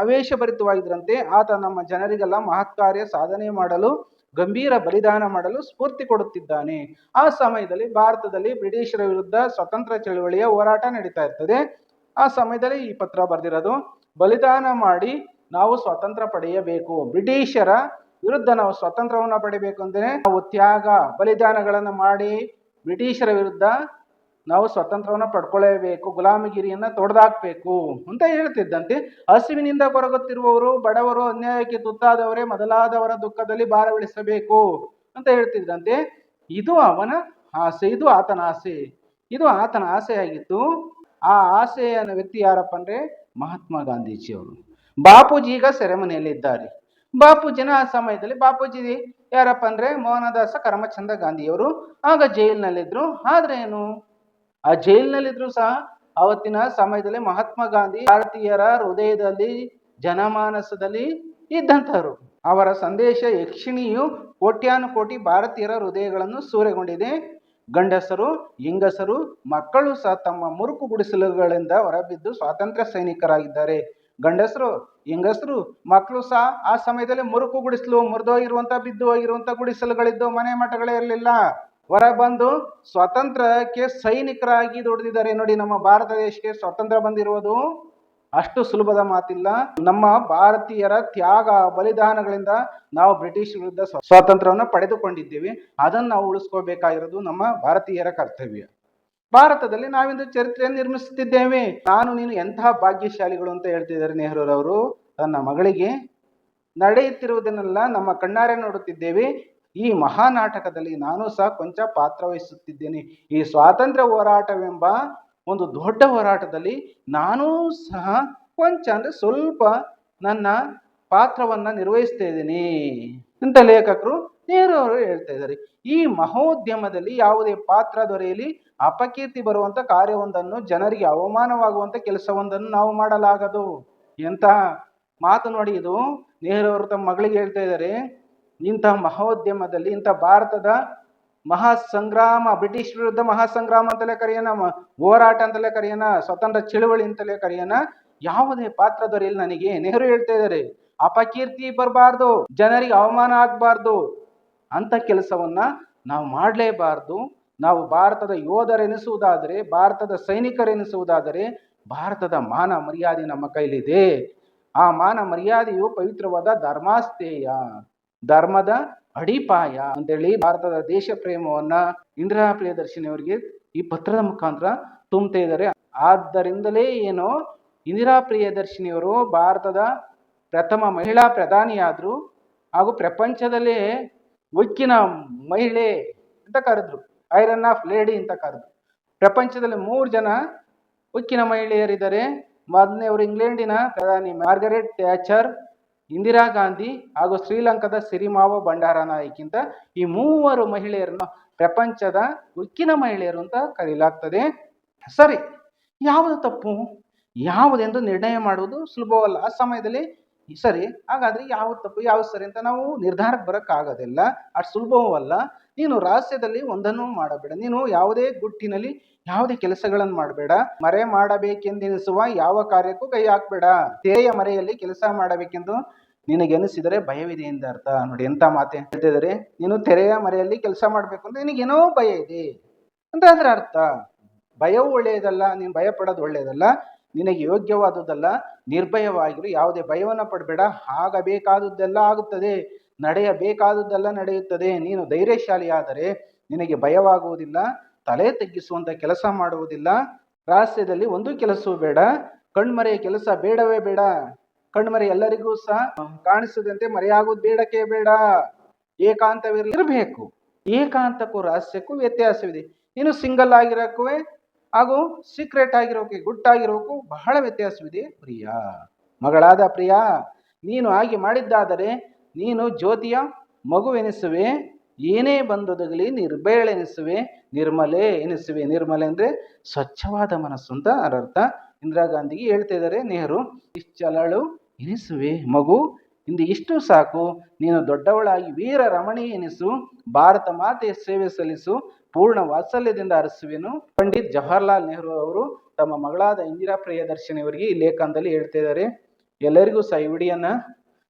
ಆವೇಶಭರಿತವಾಗಿದ್ರಂತೆ. ಆತ ನಮ್ಮ ಜನರಿಗೆಲ್ಲ ಮಹತ್ಕಾರ್ಯ ಸಾಧನೆ ಮಾಡಲು ಗಂಭೀರ ಬಲಿದಾನ ಮಾಡಲು ಸ್ಫೂರ್ತಿ ಕೊಡುತ್ತಿದ್ದಾನೆ. ಆ ಸಮಯದಲ್ಲಿ ಭಾರತದಲ್ಲಿ ಬ್ರಿಟಿಷರ ವಿರುದ್ಧ ಸ್ವತಂತ್ರ ಚಳವಳಿಯ ಹೋರಾಟ ನಡೀತಾ ಇರ್ತದೆ. ಆ ಸಮಯದಲ್ಲಿ ಈ ಪತ್ರ ಬರೆದಿರೋದು, ಬಲಿದಾನ ಮಾಡಿ ನಾವು ಸ್ವಾತಂತ್ರ್ಯ ಪಡೆಯಬೇಕು. ಬ್ರಿಟಿಷರ ವಿರುದ್ಧ ನಾವು ಸ್ವಾತಂತ್ರ್ಯವನ್ನು ಪಡೆಯಬೇಕು ಅಂದರೆ ನಾವು ತ್ಯಾಗ, ಬಲಿದಾನಗಳನ್ನು ಮಾಡಿ ಬ್ರಿಟಿಷರ ವಿರುದ್ಧ ನಾವು ಸ್ವತಂತ್ರವನ್ನು ಪಡ್ಕೊಳ್ಳೇಬೇಕು ಗುಲಾಮಗಿರಿಯನ್ನ ತೊಡೆದಾಕ್ಬೇಕು ಅಂತ ಹೇಳ್ತಿದ್ದಂತೆ. ಹಸಿವಿನಿಂದ ಕೊರಗುತ್ತಿರುವವರು, ಬಡವರು, ಅನ್ಯಾಯಕ್ಕೆ ತುತ್ತಾದವರೇ ಮೊದಲಾದವರ ದುಃಖದಲ್ಲಿ ಭಾರವಿಳಿಸಬೇಕು ಅಂತ ಹೇಳ್ತಿದ್ದಂತೆ ಇದು ಅವನ ಆಸೆ, ಇದು ಆತನ ಆಸೆ. ಇದು ಆತನ ಆಸೆಯಾಗಿತ್ತು. ಆ ಆಸೆಯ ವ್ಯಕ್ತಿ ಯಾರಪ್ಪ ಅಂದ್ರೆ ಮಹಾತ್ಮ ಗಾಂಧೀಜಿಯವರು. ಬಾಪೂಜಿ ಈಗ ಸೆರೆಮನೆಯಲ್ಲಿದ್ದಾರೆ. ಬಾಪೂಜಿನ ಆ ಸಮಯದಲ್ಲಿ ಬಾಪೂಜಿ ಯಾರಪ್ಪ ಅಂದ್ರೆ ಮೋಹನದಾಸ ಕರಮಚಂದ ಗಾಂಧಿಯವರು ಆಗ ಜೈಲಿನಲ್ಲಿದ್ದರು ಆದ್ರೆ ಏನು? ಆ ಜೈಲಿನಲ್ಲಿದ್ರು ಸಹ ಅವತ್ತಿನ ಸಮಯದಲ್ಲಿ ಮಹಾತ್ಮ ಗಾಂಧಿ ಭಾರತೀಯರ ಹೃದಯದಲ್ಲಿ, ಜನಮಾನಸದಲ್ಲಿ ಇದ್ದಂಥವ್ರು. ಅವರ ಸಂದೇಶ ಯಕ್ಷಿಣಿಯು ಕೋಟ್ಯಾನು ಕೋಟಿ ಭಾರತೀಯರ ಹೃದಯಗಳನ್ನು ಸೂರೆಗೊಂಡಿದೆ. ಗಂಡಸರು, ಹೆಂಗಸರು, ಮಕ್ಕಳು ಸಹ ತಮ್ಮ ಮುರುಕು ಗುಡಿಸಲುಗಳಿಂದ ಹೊರಬಿದ್ದು ಸ್ವಾತಂತ್ರ್ಯ ಸೈನಿಕರಾಗಿದ್ದಾರೆ. ಗಂಡಸರು, ಹೆಂಗಸರು, ಮಕ್ಕಳು ಸಹ ಆ ಸಮಯದಲ್ಲಿ ಮುರುಕು ಗುಡಿಸಲು ಮುರಿದೋಗಿರುವಂಥ, ಬಿದ್ದು ಹೋಗಿರುವಂಥ ಗುಡಿಸಲುಗಳಿದ್ದು ಮನೆ ಮಠಗಳೇ ಇರಲಿಲ್ಲ. ಹೊರ ಬಂದು ಸ್ವಾತಂತ್ರ್ಯಕ್ಕೆ ಸೈನಿಕರಾಗಿ ದುಡಿದಿದ್ದಾರೆ. ನೋಡಿ, ನಮ್ಮ ಭಾರತ ದೇಶಕ್ಕೆ ಸ್ವಾತಂತ್ರ್ಯ ಬಂದಿರುವುದು ಅಷ್ಟು ಸುಲಭದ ಮಾತಿಲ್ಲ. ನಮ್ಮ ಭಾರತೀಯರ ತ್ಯಾಗ ಬಲಿದಾನಗಳಿಂದ ನಾವು ಬ್ರಿಟಿಷ್ ವಿರುದ್ಧ ಸ್ವಾತಂತ್ರ್ಯವನ್ನು ಪಡೆದುಕೊಂಡಿದ್ದೇವೆ. ಅದನ್ನು ನಾವು ಉಳಿಸ್ಕೋಬೇಕಾಗಿರೋದು ನಮ್ಮ ಭಾರತೀಯರ ಕರ್ತವ್ಯ. ಭಾರತದಲ್ಲಿ ನಾವಿಂದು ಚರಿತ್ರೆಯನ್ನು ನಿರ್ಮಿಸುತ್ತಿದ್ದೇವೆ. ನಾನು, ನೀನು ಎಂತಹ ಭಾಗ್ಯಶಾಲಿಗಳು ಅಂತ ಹೇಳ್ತಿದ್ದಾರೆ ನೆಹರೂರವರು. ತನ್ನ ಮಗಳಿಗೆ ನಡೆಯುತ್ತಿರುವುದನ್ನೆಲ್ಲ ನಮ್ಮ ಕಣ್ಣಾರೆ ನೋಡುತ್ತಿದ್ದೇವೆ. ಈ ಮಹಾನಾಟಕದಲ್ಲಿ ನಾನು ಸಹ ಕೊಂಚ ಪಾತ್ರ ವಹಿಸುತ್ತಿದ್ದೇನೆ ಈ ಸ್ವಾತಂತ್ರ್ಯ ಹೋರಾಟವೆಂಬ ಒಂದು ದೊಡ್ಡ ಹೋರಾಟದಲ್ಲಿ ನಾನೂ ಸಹ ಕೊಂಚ ಅಂದ್ರೆ ಸ್ವಲ್ಪ ನನ್ನ ಪಾತ್ರವನ್ನ ನಿರ್ವಹಿಸ್ತಾ ಇದ್ದೀನಿ ಅಂತ ಲೇಖಕರು ನೇರವರು ಹೇಳ್ತಾ ಇದ್ದಾರೆ. ಈ ಮಹೋದ್ಯಮದಲ್ಲಿ ಯಾವುದೇ ಪಾತ್ರ ದೊರೆಯಲಿ ಅಪಕೀರ್ತಿ ಬರುವಂತ ಕಾರ್ಯವೊಂದನ್ನು ಜನರಿಗೆ ಅವಮಾನವಾಗುವಂತ ಕೆಲಸವೊಂದನ್ನು ನಾವು ಮಾಡಲಾಗದು. ಎಂತ ಮಾತು ನೋಡಿ ಇದು ನೇಹರವರು ತಮ್ಮ ಮಗಳಿಗೆ ಹೇಳ್ತಾ ಇದ್ದಾರೆ. ಇಂತಹ ಮಹೋದ್ಯಮದಲ್ಲಿ, ಇಂಥ ಭಾರತದ ಮಹಾ ಸಂಗ್ರಾಮ ಬ್ರಿಟಿಷ್ ವಿರುದ್ಧ ಮಹಾಸಂಗ್ರಾಮ ಅಂತಲೇ ಕರೆಯೋಣ ಹೋರಾಟ ಅಂತಲೇ ಕರೆಯೋಣ, ಸ್ವತಂತ್ರ ಚಳುವಳಿ ಅಂತಲೇ ಕರೆಯೋಣ, ಯಾವುದೇ ಪಾತ್ರ ದೊರೆಯಲಿ ನನಗೆ. ನೆಹರು ಹೇಳ್ತಾ ಇದ್ದಾರೆ, ಅಪಕೀರ್ತಿ ಬರಬಾರ್ದು, ಜನರಿಗೆ ಅವಮಾನ ಆಗಬಾರ್ದು ಅಂತ ಕೆಲಸವನ್ನ ನಾವು ಮಾಡಲೇಬಾರ್ದು. ನಾವು ಭಾರತದ ಯೋಧರೆನಿಸುವುದಾದರೆ, ಭಾರತದ ಸೈನಿಕರೆನಿಸುವುದಾದರೆ, ಭಾರತದ ಮಾನ ಮರ್ಯಾದೆ ನಮ್ಮ ಕೈಲಿದೆ. ಆ ಮಾನ ಮರ್ಯಾದೆಯು ಪವಿತ್ರವಾದ ಧರ್ಮಾಸ್ಥೇಯ. ಧರ್ಮದ ಅಡಿಪಾಯ ಅಂತೇಳಿ ಭಾರತದ ದೇಶ ಪ್ರೇಮವನ್ನ ಇಂದಿರಾ ಪ್ರಿಯದರ್ಶಿನಿ ಅವರಿಗೆ ಈ ಪತ್ರದ ಮುಖಾಂತರ ತುಂಬುತ್ತಾ ಇದ್ದಾರೆ. ಆದ್ದರಿಂದಲೇ ಏನು ಇಂದಿರಾ ಪ್ರಿಯದರ್ಶಿನಿಯವರು ಭಾರತದ ಪ್ರಥಮ ಮಹಿಳಾ ಪ್ರಧಾನಿಯಾದ್ರು ಹಾಗೂ ಪ್ರಪಂಚದಲ್ಲೇ ಉಕ್ಕಿನ ಮಹಿಳೆ ಅಂತ ಕರೆದ್ರು. ಐರನ್ ಆಫ್ ಲೇಡಿ ಅಂತ ಕರೆದ್ರು. ಪ್ರಪಂಚದಲ್ಲಿ ಮೂರು ಜನ ಉಕ್ಕಿನ ಮಹಿಳೆಯರಿದ್ದಾರೆ. ಮೊದಲನೆಯವರು ಇಂಗ್ಲೆಂಡಿನ ಪ್ರಧಾನಿ ಮಾರ್ಗರೆಟ್ ಥ್ಯಾಚರ್ ಇಂದಿರಾ ಗಾಂಧಿ ಹಾಗೂ ಶ್ರೀಲಂಕಾದ ಸಿರಿಮಾವ ಬಂಡಾರ ನಾಯಕ್ ಅಂತ ಈ ಮೂವರು ಮಹಿಳೆಯರನ್ನು ಪ್ರಪಂಚದ ಉಕ್ಕಿನ ಮಹಿಳೆಯರು ಅಂತ ಕರೆಯಲಾಗ್ತದೆ ಸರಿ, ಯಾವುದು ತಪ್ಪು? ಯಾವುದೆಂದು ನಿರ್ಣಯ ಮಾಡುವುದು ಸುಲಭವಲ್ಲ. ಆ ಸಮಯದಲ್ಲಿ ಸರಿ, ಹಾಗಾದ್ರೆ ಯಾವ್ದು ತಪ್ಪು, ಯಾವ್ದು ಸರಿ ಅಂತ ನಾವು ನಿರ್ಧಾರಕ್ಕೆ ಬರೋಕ್ಕಾಗೋದಿಲ್ಲ. ಅಷ್ಟು ಸುಲಭವೂ ಅಲ್ಲ ನೀನು ರಹಸ್ಯದಲ್ಲಿ ಒಂದನ್ನು ಮಾಡಬೇಡ. ನೀನು ಯಾವುದೇ ಗುಟ್ಟಿನಲ್ಲಿ ಯಾವುದೇ ಕೆಲಸಗಳನ್ನು ಮಾಡಬೇಡ. ಮರೆ ಮಾಡಬೇಕೆಂದೆನಿಸುವ ಯಾವ ಕಾರ್ಯಕ್ಕೂ ಕೈ ಹಾಕ್ಬೇಡ. ತೆರೆಯ ಮರೆಯಲ್ಲಿ ಕೆಲಸ ಮಾಡಬೇಕೆಂದು ನಿನಗೆನಿಸಿದರೆ ಭಯವಿದೆ ಎಂದ ಅರ್ಥ ನೋಡಿ ಎಂತ ಮಾತೆ ಹೇಳ್ತಿದ್ದಾರೆ. ನೀನು ತೆರೆಯ ಮರೆಯಲ್ಲಿ ಕೆಲಸ ಮಾಡಬೇಕು ಅಂದ್ರೆ ನಿನಗೇನೋ ಭಯ ಇದೆ ಅಂತ ಅದರ ಅರ್ಥ. ಭಯವೂ ಒಳ್ಳೆಯದಲ್ಲ, ನೀನು ಭಯ ಪಡೋದು ಒಳ್ಳೆಯದಲ್ಲ, ನಿನಗೆ ಯೋಗ್ಯವಾದುದಲ್ಲ ನಿರ್ಭಯವಾಗಿರು ಯಾವುದೇ ಭಯವನ್ನು ಪಡಬೇಡ. ಆಗಬೇಕಾದುದೆಲ್ಲ ಆಗುತ್ತದೆ. ನಡೆಯಬೇಕಾದುದೆಲ್ಲ ನಡೆಯುತ್ತದೆ. ನೀನು ಧೈರ್ಯಶಾಲಿಯಾದರೆ ನಿನಗೆ ಭಯವಾಗುವುದಿಲ್ಲ, ತಲೆ ತಗ್ಗಿಸುವಂತ ಕೆಲಸ ಮಾಡುವುದಿಲ್ಲ. ರಹಸ್ಯದಲ್ಲಿ ಒಂದು ಕೆಲಸವೂ ಬೇಡ, ಕಣ್ಮರೆಯ ಕೆಲಸ ಬೇಡವೇ ಬೇಡ. ಕಣ್ಮರೆ ಎಲ್ಲರಿಗೂ ಸಹ ಕಾಣಿಸದಂತೆ ಮರೆಯಾಗುವುದು ಬೇಡಕ್ಕೆ ಬೇಡ. ಏಕಾಂತವಿರಲಿರಬೇಕು ಏಕಾಂತಕ್ಕೂ ರಹಸ್ಯಕ್ಕೂ ವ್ಯತ್ಯಾಸವಿದೆ. ನೀನು ಸಿಂಗಲ್ ಆಗಿರೋಕ್ಕೂ ಹಾಗೂ ಸೀಕ್ರೆಟ್ ಆಗಿರೋಕೆ ಗುಟ್ಟಾಗಿರೋಕ್ಕೂ ಬಹಳ ವ್ಯತ್ಯಾಸವಿದೆ ಪ್ರಿಯ. ಮಗಳಾದ ಪ್ರಿಯ, ನೀನು ಹಾಗೆ ಮಾಡಿದ್ದಾದರೆ ನೀನು ಜ್ಯೋತಿಯ ಮಗುವೆನಿಸುವೆ, ಏನೇ ಬಂದೊದಗಲಿ ನಿರ್ಭಯಳೆನಿಸುವೆ ನಿರ್ಮಲೆ ಎನಿಸುವೆ. ನಿರ್ಮಲೆ ಅಂದರೆ ಸ್ವಚ್ಛವಾದ ಮನಸ್ಸು ಅಂತ ಅದರ್ಥ ಇಂದಿರಾ ಗಾಂಧಿಗೆ ಹೇಳ್ತಾ ಇದ್ದಾರೆ, ನೆಹರು ಇಷ್ಟಲಳು ಎನಿಸುವೆ ಮಗು, ಇಂದು ಇಷ್ಟು ಸಾಕು. ನೀನು ದೊಡ್ಡವಳಾಗಿ ವೀರ ರಮಣಿ ಎನಿಸು, ಭಾರತ ಮಾತೆಯ ಸೇವೆ ಸಲ್ಲಿಸು, ಪೂರ್ಣ ವಾತ್ಸಲ್ಯದಿಂದ ಅರಸುವೆನು. ಪಂಡಿತ್ ಜವಾಹರ್ಲಾಲ್ ನೆಹರು ಅವರು ತಮ್ಮ ಮಗಳಾದ ಇಂದಿರಾ ಪ್ರಿಯದರ್ಶಿನಿ ಅವರಿಗೆ ಈ ಲೇಖನದಲ್ಲಿ ಹೇಳ್ತಾ ಇದ್ದಾರೆ. ಎಲ್ಲರಿಗೂ ಸಹ ಈ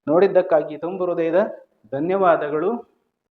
ನೋಡಿದ್ದಕ್ಕಾಗಿ ತುಂಬು ಹೃದಯದ ಧನ್ಯವಾದಗಳು.